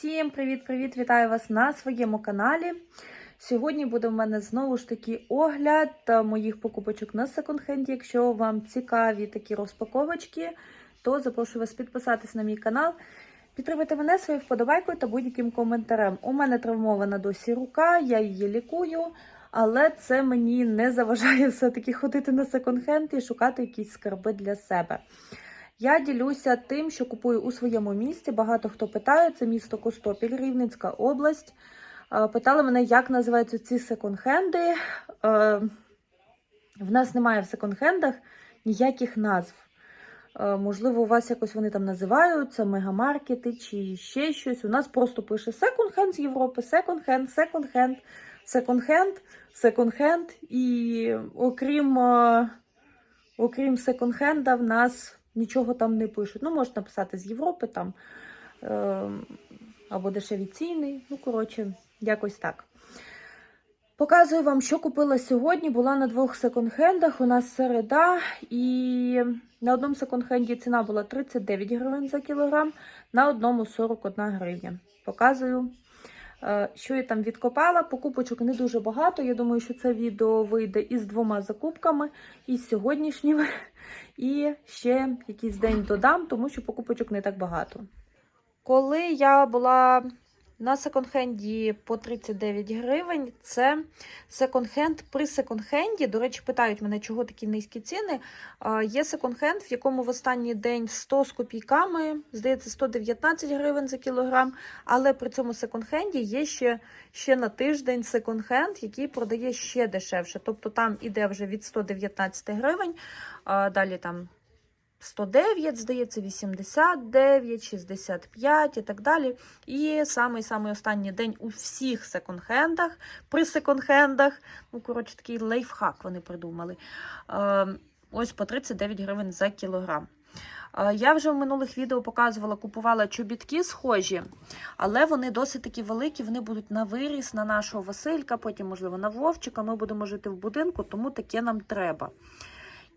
Всім привіт-привіт! Вітаю вас на своєму каналі. Сьогодні буде в мене знову ж таки огляд моїх покупочок на секонд-хенді. Якщо вам цікаві такі розпаковочки, то запрошую вас підписатись на мій канал. Підтримайте мене своєю вподобайкою та будь-яким коментарем. У мене травмована досі рука, я її лікую, але це мені не заважає все-таки ходити на секонд-хенд і шукати якісь скарби для себе. Я ділюся тим, що купую у своєму місті. Багато хто питає, це місто Костопіль, Рівненська область. Е, Питали мене, як називаються ці секонд-хенди. Е, В нас немає в секонд-хендах ніяких назв. Е, Можливо, у вас якось вони там називаються, мегамаркети чи ще щось. У нас просто пише секонд-хенд з Європи, секонд-хенд, секонд-хенд, секонд-хенд, секонд-хенд. І окрім, окрім секонд-хенда, в нас нічого там не пишуть. Ну, можна написати з Європи там е, або дешеві ціни. Ну, коротше, якось так. Показую вам, що купила сьогодні. Була на двох секонд-хендах. У нас середа, і на одному секонд-хенді ціна була 39 гривень за кілограм, на одному 41 гривня. Показую, що я там відкопала. Покупочок не дуже багато. Я думаю, що це відео вийде із двома закупками, і з сьогоднішніми. І ще якийсь день додам, тому що покупочок не так багато. Коли я була на секонд-хенді по 39 гривень, це секонд-хенд при секонд-хенді. До речі, питають мене, чого такі низькі ціни. Є секонд-хенд, в якому в останній день 100 з копійками, здається, 119 гривень за кілограм. Але при цьому секонд-хенді є ще, ще на тиждень секонд-хенд, який продає ще дешевше. Тобто там іде вже від 119 гривень, далі там 109, здається, 89, 65 і так далі. І самий-самий останній день у всіх секонд-хендах, при секонд-хендах, ну, коротше, такий лайфхак вони придумали. Е, ось по 39 гривень за кілограм. Е, Я вже в минулих відео показувала, купувала чобітки схожі, але вони досить такі великі, вони будуть на виріс, на нашого Василька, потім, можливо, на Вовчика. Ми будемо жити в будинку, тому таке нам треба.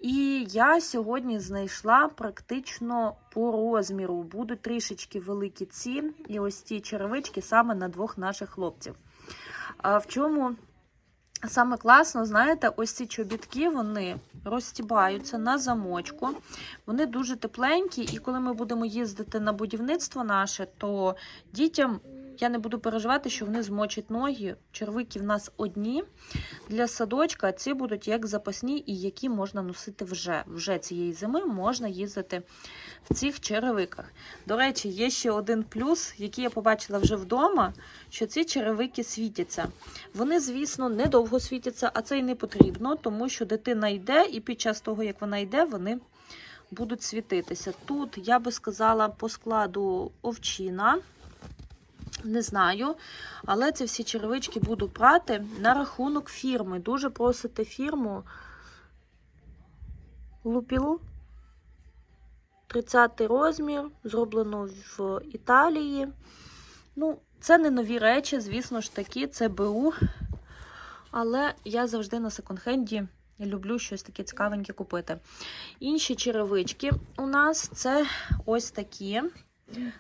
І я сьогодні знайшла практично по розміру. Будуть трішечки великі ці і ось ці черевички саме на двох наших хлопців. А в чому саме класно, знаєте, ось ці чобітки вони розстібаються на замочку. Вони дуже тепленькі, і коли ми будемо їздити на будівництво наше, то дітям. Я не буду переживати, що вони змочать ноги. Червики в нас одні для садочка, ці будуть як запасні і які можна носити вже. Вже цієї зими можна їздити в цих черевиках. До речі, є ще один плюс, який я побачила вже вдома, що ці черевики світяться. Вони, звісно, недовго світяться, а це й не потрібно, тому що дитина йде, і під час того, як вона йде, вони будуть світитися. Тут, я би сказала, по складу овчина. Не знаю, але ці всі черевички буду прати на рахунок фірми. Дуже просите фірму Лупілу. 30 розмір, зроблено в Італії. Ну, це не нові речі, звісно ж таки, це БУ. Але я завжди на секонд-хенді люблю щось таке цікавеньке купити. Інші черевички у нас це ось такі.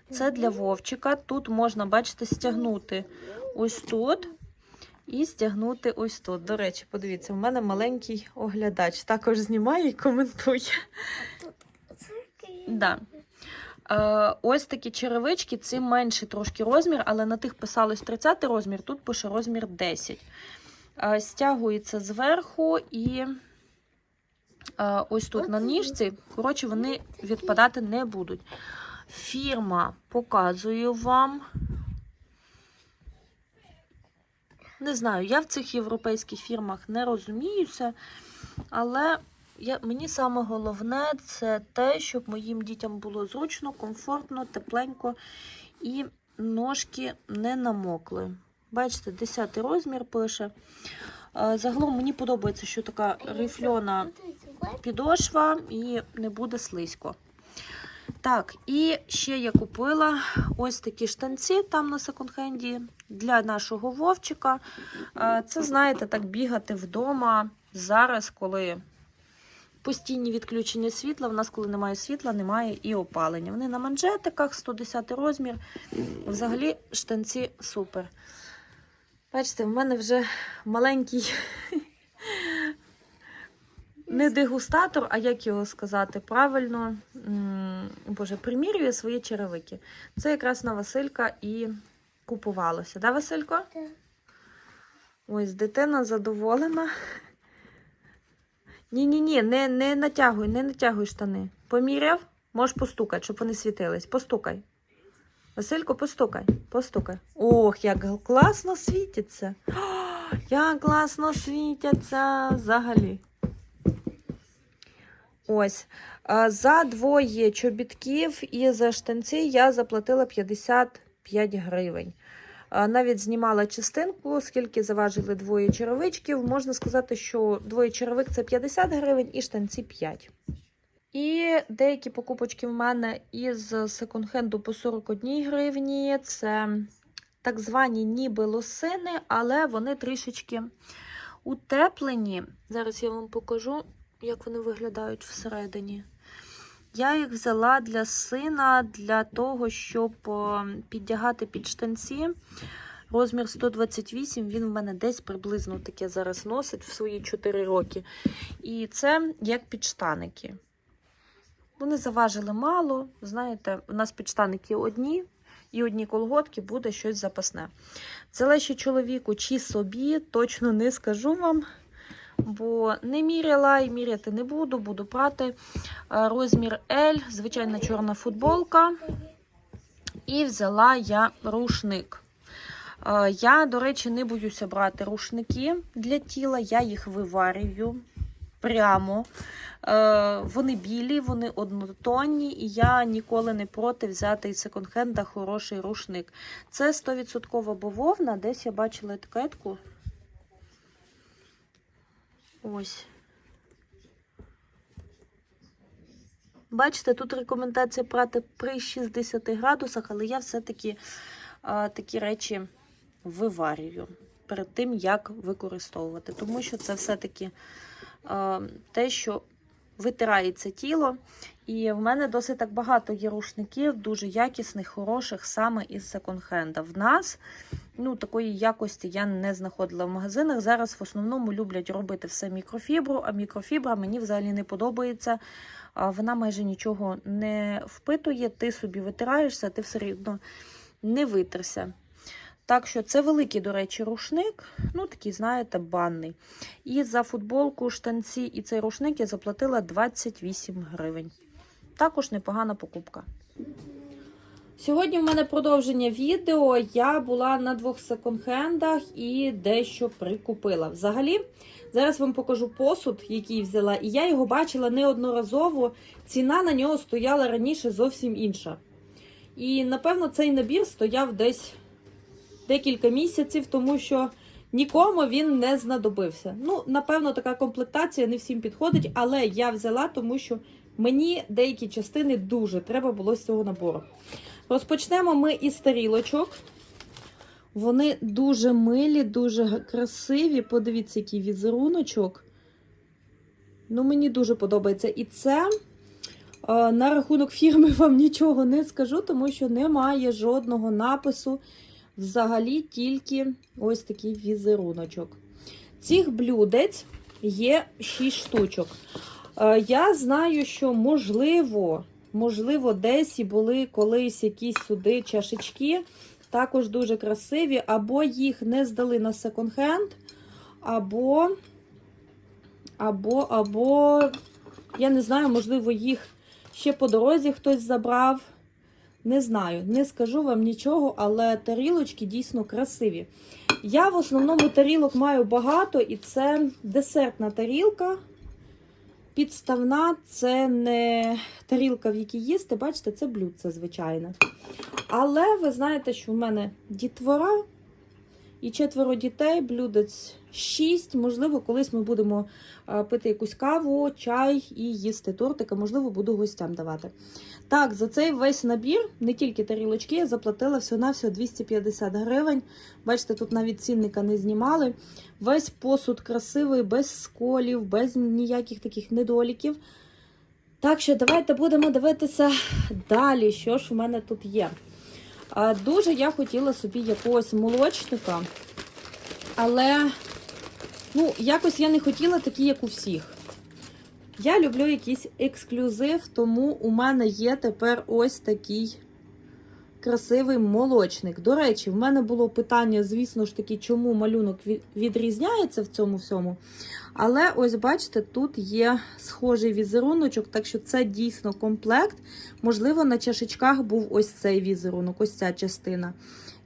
Це для Вовчика. Тут можна, бачите, стягнути ось тут і стягнути ось тут. До речі, подивіться, в мене маленький оглядач. Також знімає і коментує. Да. Е, ось такі черевички, це менший трошки розмір, але на тих писалось 30 розмір, тут пише розмір 10. Е, стягується зверху і е, ось тут на ніжці, коротше, вони відпадати не будуть. Фірма показую вам. Не знаю, я в цих європейських фірмах не розуміюся, але я, мені саме головне це те, щоб моїм дітям було зручно, комфортно, тепленько і ножки не намокли. Бачите, 10 розмір пише. Е, Загалом мені подобається, що така рифльона підошва і не буде слизько. Так, і ще я купила ось такі штанці там на секонд-хенді для нашого вовчика. Е, Це, знаєте, так бігати вдома зараз, коли постійні відключення світла. В нас, коли немає світла, немає і опалення. Вони на манжетиках, 110 розмір. Взагалі штанці супер. Бачите, в мене вже маленький не дегустатор, а як його сказати правильно, Боже, примірює свої черевики. Це якраз на Василька і купувалося. Да, Василько? Так. Ось дитина задоволена. Ні-ні-ні, не, не натягуй, не натягуй штани. Поміряв, можеш постукати, щоб вони світились. Постукай. Василько, постукай, постукай. Ох, як класно світяться. О, як класно світяться взагалі. Ось. За двоє чобітків і за штанці я заплатила 55 гривень. Навіть знімала частинку, скільки заважили двоє черевичків. Можна сказати, що двоє черевик це 50 гривень і штанці 5. І деякі покупочки в мене із секонд-хенду по 41 гривні. Це так звані ніби лосини, але вони трішечки утеплені. Зараз я вам покажу, як вони виглядають всередині. Я їх взяла для сина для того, щоб піддягати під штанці. Розмір 128, він в мене десь приблизно таке зараз носить в свої 4 роки. І це як підштаники. Вони заважили мало. Знаєте, у нас підштаники одні, і одні колготки буде щось запасне. Це лише чоловіку чи собі, точно не скажу вам, бо не міряла і міряти не буду, буду брати Е, розмір L, звичайна чорна футболка. І взяла я рушник. Е, Я, до речі, не боюся брати рушники для тіла, я їх виварюю прямо. Е, Вони білі, вони однотонні, і я ніколи не проти взяти із секонд-хенда хороший рушник. Це 100% бавовна, десь я бачила етикетку. Ось. Бачите, тут рекомендація прати при 60 градусах, але я все-таки такі речі виварюю перед тим, як використовувати. Тому що це все-таки те, що витирається тіло. І в мене досить так багато є рушників, дуже якісних, хороших, саме із секонд-хенда. В нас ну, такої якості я не знаходила в магазинах. Зараз в основному люблять робити все мікрофібру, а мікрофібра мені взагалі не подобається. Вона майже нічого не впитує, ти собі витираєшся, ти все рівно не витерся. Так що це великий, до речі, рушник, ну такий, знаєте, банний. І за футболку, штанці і цей рушник я заплатила 28 гривень. Також непогана покупка. Сьогодні в мене продовження відео. Я була на двох секонд-хендах і дещо прикупила. Взагалі, зараз вам покажу посуд, який взяла, і я його бачила неодноразово. Ціна на нього стояла раніше зовсім інша. І, напевно, цей набір стояв десь декілька місяців, тому що нікому він не знадобився. Ну, напевно, така комплектація не всім підходить, але я взяла, тому що мені деякі частини дуже треба було з цього набору. Розпочнемо ми із тарілочок. Вони дуже милі, дуже красиві. Подивіться, який візеруночок. Ну, мені дуже подобається. І це е, на рахунок фірми вам нічого не скажу, тому що немає жодного напису. Взагалі тільки ось такий візеруночок. Цих блюдець є 6 штучок. Е, Я знаю, що можливо, можливо, десь і були колись якісь сюди чашечки, також дуже красиві, або їх не здали на секонд-хенд, або, або, або, я не знаю, можливо, їх ще по дорозі хтось забрав. Не знаю, не скажу вам нічого, але тарілочки дійсно красиві. Я в основному тарілок маю багато, і це десертна тарілка. Підставна це не тарілка, в якій їсти, бачите, це блюдце, звичайне. Але ви знаєте, що в мене дітвора, і четверо дітей, блюдець 6. Можливо, колись ми будемо пити якусь каву, чай і їсти тортики. Можливо, буду гостям давати. Так, за цей весь набір, не тільки тарілочки, я заплатила всього-навсього 250 гривень. Бачите, тут навіть цінника не знімали. Весь посуд красивий, без сколів, без ніяких таких недоліків. Так що давайте будемо дивитися далі, що ж в мене тут є. Дуже я хотіла собі якогось молочника, але ну, якось я не хотіла такі, як у всіх. Я люблю якийсь ексклюзив, тому у мене є тепер ось такий красивий молочник. До речі, в мене було питання, звісно ж таки, чому малюнок відрізняється в цьому всьому. Але ось бачите, тут є схожий візеруночок, так що це дійсно комплект. Можливо, на чашечках був ось цей візерунок, ось ця частина.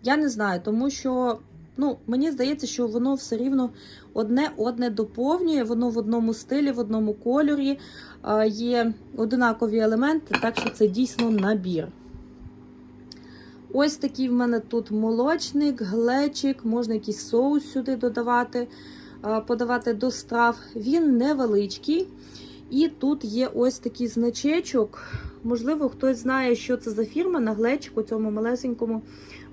Я не знаю, тому що ну, мені здається, що воно все рівно одне одне доповнює, воно в одному стилі, в одному кольорі. Є одинакові елементи, так що це дійсно набір. Ось такий в мене тут молочник, глечик, можна якийсь соус сюди додавати, подавати до страв. Він невеличкий. І тут є ось такий значечок. Можливо, хтось знає, що це за фірма. На глечику цьому малесенькому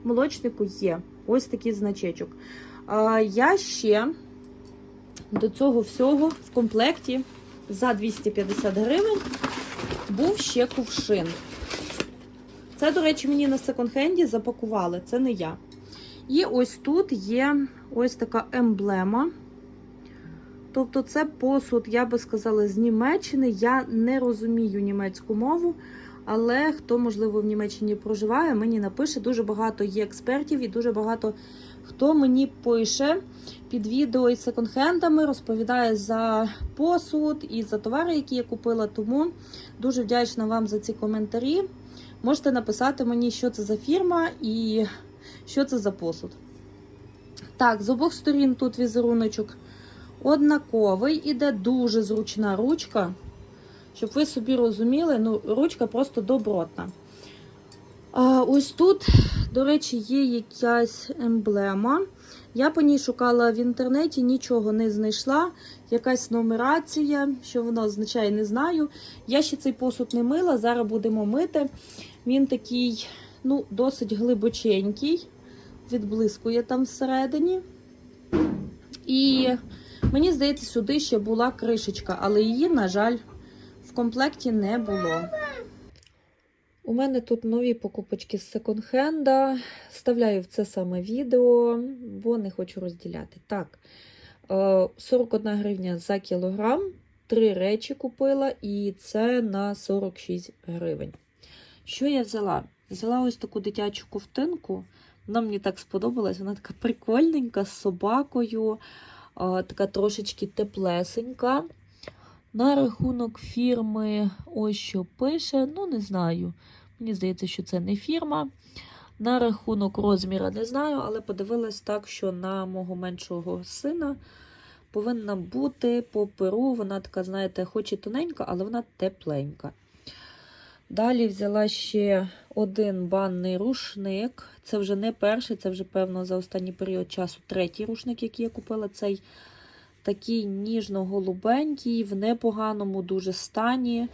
молочнику є ось такий значечок. Я ще до цього всього в комплекті за 250 гривень був ще кувшин. Це, до речі, мені на секонд-хенді запакували, це не я. І ось тут є ось така емблема. Тобто, це посуд, я би сказала, з Німеччини. Я не розумію німецьку мову, але хто, можливо, в Німеччині проживає, мені напише. Дуже багато є експертів і дуже багато хто мені пише під відео із секонд-хендами, розповідає за посуд і за товари, які я купила. Тому дуже вдячна вам за ці коментарі. Можете написати мені, що це за фірма і що це за посуд. Так, з обох сторін тут візеруночок однаковий, іде дуже зручна ручка. Щоб ви собі розуміли, ну, ручка просто добротна. А ось тут, до речі, є якась емблема. Я по ній шукала в інтернеті, нічого не знайшла. Якась нумерація, що воно означає, не знаю. Я ще цей посуд не мила, зараз будемо мити. Він такий, ну, досить глибоченький, відблискує там всередині. І мені здається, сюди ще була кришечка, але її, на жаль, в комплекті не було. У мене тут нові покупочки з секонд-хенда. Вставляю в це саме відео, бо не хочу розділяти. Так, е, 41 гривня за кілограм. Три речі купила, і це на 46 гривень. Що я взяла? Взяла ось таку дитячу ковтинку. Вона мені так сподобалась. Вона така прикольненька, з собакою, е, така трошечки теплесенька. На рахунок фірми, ось що пише, ну не знаю. Мені здається, що це не фірма. На рахунок розміра не знаю, але подивилась так, що на мого меншого сина повинна бути по перу. Вона така, знаєте, хоч і тоненька, але вона тепленька. Далі взяла ще один банний рушник. Це вже не перший, це вже, певно, за останній період часу третій рушник, який я купила. Цей такий ніжно-голубенький, в непоганому дуже стані.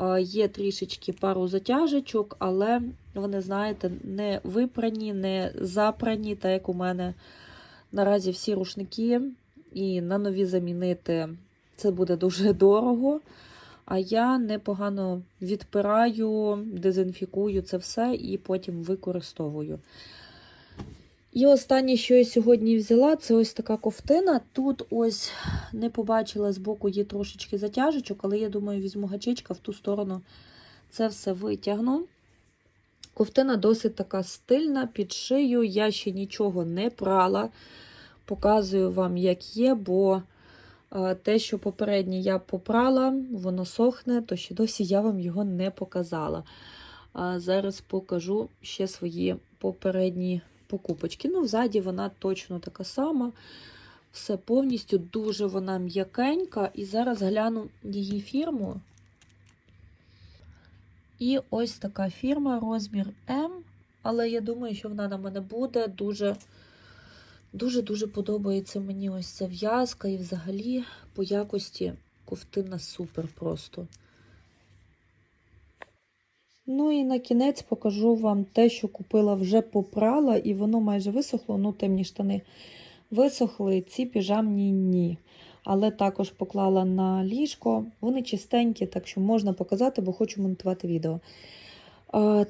Е, Є трішечки пару затяжечок, але вони, знаєте, не випрані, не запрані, так як у мене наразі всі рушники. І на нові замінити це буде дуже дорого. А я непогано відпираю, дезінфікую це все і потім використовую. І останнє, що я сьогодні взяла, це ось така ковтина. Тут ось не побачила збоку є трошечки затяжечок, але я думаю, візьму гачечка в ту сторону це все витягну. Ковтина досить така стильна, під шию. Я ще нічого не прала. Показую вам, як є, бо е, те, що попереднє я попрала, воно сохне, то ще досі я вам його не показала. Зараз покажу ще свої попередні покупочки. Ну, взаді вона точно така сама. Все повністю дуже вона м'якенька. І зараз гляну її фірму. І ось така фірма, розмір М. Але я думаю, що вона на мене буде дуже Дуже-дуже подобається мені ось ця в'язка і взагалі по якості ковтина супер просто. Ну і на кінець покажу вам те, що купила вже попрала, і воно майже висохло. Ну, темні штани висохли, ці піжамні ні. Але також поклала на ліжко. Вони чистенькі, так що можна показати, бо хочу монтувати відео.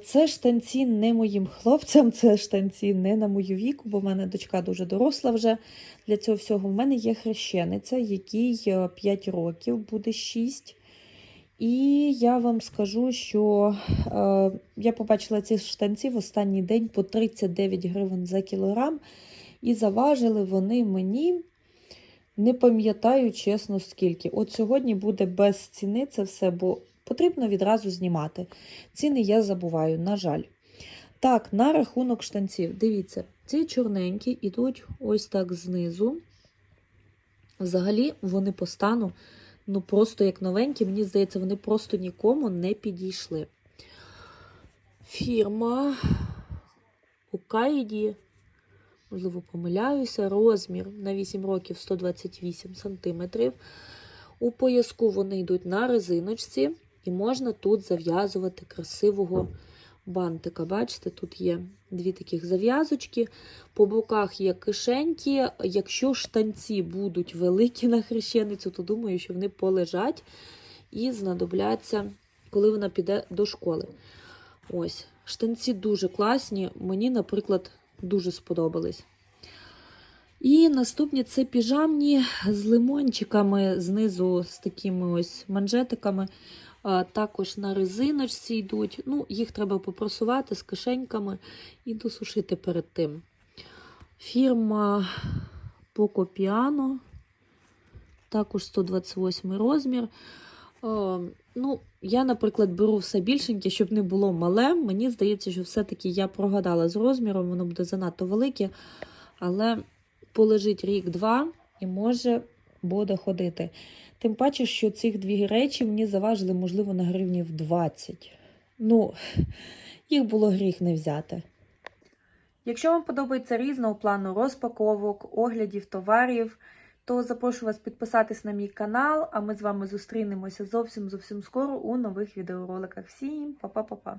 Це штанці не моїм хлопцям, це штанці не на мою віку, бо в мене дочка дуже доросла вже для цього всього. У мене є хрещениця, якій е, 5 років, буде 6. І я вам скажу, що е, я побачила ці штанці в останній день по 39 гривень за кілограм, і заважили вони мені, не пам'ятаю чесно скільки. От сьогодні буде без ціни це все, бо потрібно відразу знімати. Ціни я забуваю, на жаль. Так, на рахунок штанців. Дивіться, ці чорненькі йдуть ось так знизу. Взагалі, вони по стану ну просто як новенькі, мені здається, вони просто нікому не підійшли. Фірма у Каїді, можливо, помиляюся, розмір на 8 років 128 см. У пояску вони йдуть на резиночці, і можна тут зав'язувати красивого бантика. Бачите, тут є дві таких зав'язочки. По боках є кишеньки. Якщо штанці будуть великі на хрещеницю, то думаю, що вони полежать і знадобляться, коли вона піде до школи. Ось, штанці дуже класні. Мені, наприклад, дуже сподобались. І наступні це піжамні з лимончиками, знизу з такими ось манжетиками. Також на резиночці йдуть. Ну, Їх треба попросувати з кишеньками і досушити перед тим. Фірма Poco Piano, також 128 розмір. Ну, Я, наприклад, беру все більшеньке, щоб не було мале. Мені здається, що все-таки я прогадала з розміром, воно буде занадто велике, але полежить рік-два і може буде ходити. Тим паче, що цих дві речі мені заважили, можливо, на гривнів 20. Ну, їх було гріх не взяти. Якщо вам подобається різного плану розпаковок, оглядів товарів, то запрошую вас підписатись на мій канал, а ми з вами зустрінемося зовсім зовсім скоро у нових відеороликах. Всім па-па-па-па!